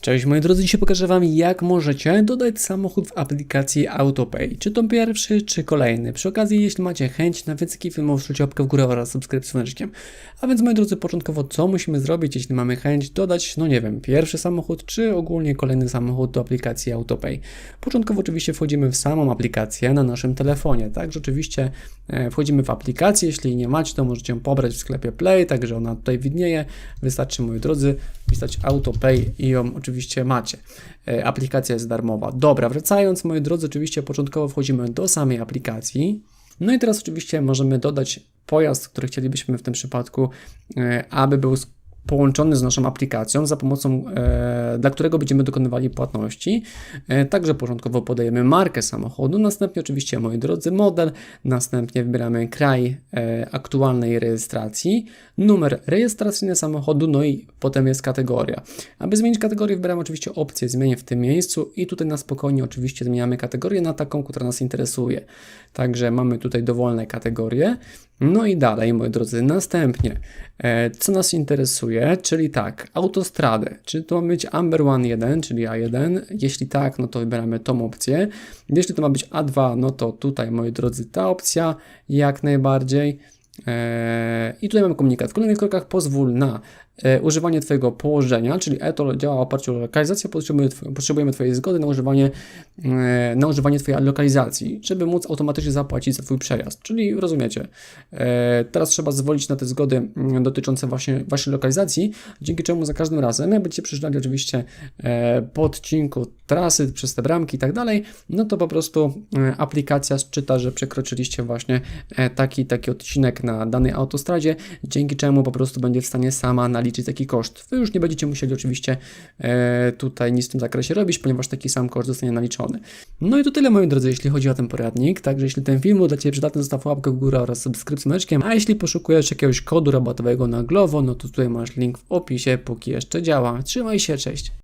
Cześć moi drodzy, dzisiaj pokażę Wam jak możecie dodać samochód w aplikacji AutoPay. Czy to pierwszy, czy kolejny. Przy okazji, jeśli macie chęć na więcej filmów, śledźcie łapkę w górę oraz dzwoneczkiem. A więc moi drodzy, początkowo co musimy zrobić, jeśli mamy chęć dodać, no nie wiem, pierwszy samochód, czy ogólnie kolejny samochód do aplikacji AutoPay. Początkowo oczywiście wchodzimy w samą aplikację na naszym telefonie, tak? Rzeczywiście e, wchodzimy w aplikację, jeśli nie macie, to możecie ją pobrać w sklepie Play, także ona tutaj widnieje. Wystarczy, moi drodzy, wpisać AutoPay i ją oczywiście macie. E, Aplikacja jest darmowa. Dobra, wracając, moi drodzy, oczywiście początkowo wchodzimy do samej aplikacji. No i teraz oczywiście możemy dodać pojazd, który chcielibyśmy w tym przypadku, e, aby był połączony z naszą aplikacją, za pomocą, e, dla którego będziemy dokonywali płatności. E, także początkowo podajemy markę samochodu, następnie oczywiście, moi drodzy, model, następnie wybieramy kraj e, aktualnej rejestracji, numer rejestracyjny samochodu, no i potem jest kategoria. Aby zmienić kategorię, wybieramy oczywiście opcję zmienię w tym miejscu i tutaj na spokojnie oczywiście zmieniamy kategorię na taką, która nas interesuje. Także mamy tutaj dowolne kategorie. No i dalej, moi drodzy, następnie, e, co nas interesuje, czyli tak, autostradę. Czy to ma być Amber One 1, czyli A1? Jeśli tak, no to wybieramy tą opcję. Jeśli to ma być A2, no to tutaj, moi drodzy, ta opcja jak najbardziej. I tutaj mamy komunikat. W kolejnych krokach pozwól na e, używanie Twojego położenia, czyli ETOL działa w oparciu o lokalizację, potrzebujemy, potrzebujemy Twojej zgody na używanie, e, na używanie Twojej lokalizacji, żeby móc automatycznie zapłacić za Twój przejazd. Czyli rozumiecie, e, teraz trzeba zwolić na te zgody mm, dotyczące właśnie Waszej lokalizacji, dzięki czemu za każdym razem, jak będziecie przejeżdżali oczywiście e, po odcinku trasy, przez te bramki i tak dalej, no to po prostu e, aplikacja czyta, że przekroczyliście właśnie e, taki, taki odcinek na danej autostradzie, dzięki czemu po prostu będzie w stanie sama naliczyć taki koszt. Wy już nie będziecie musieli oczywiście e, tutaj nic w tym zakresie robić, ponieważ taki sam koszt zostanie naliczony. No i to tyle moi drodzy, jeśli chodzi o ten poradnik, także jeśli ten film dla Ciebie przydatny, zostaw łapkę w górę oraz dzwoneczkiem, a jeśli poszukujesz jakiegoś kodu rabatowego na Glovo, no to tutaj masz link w opisie, póki jeszcze działa. Trzymaj się, cześć!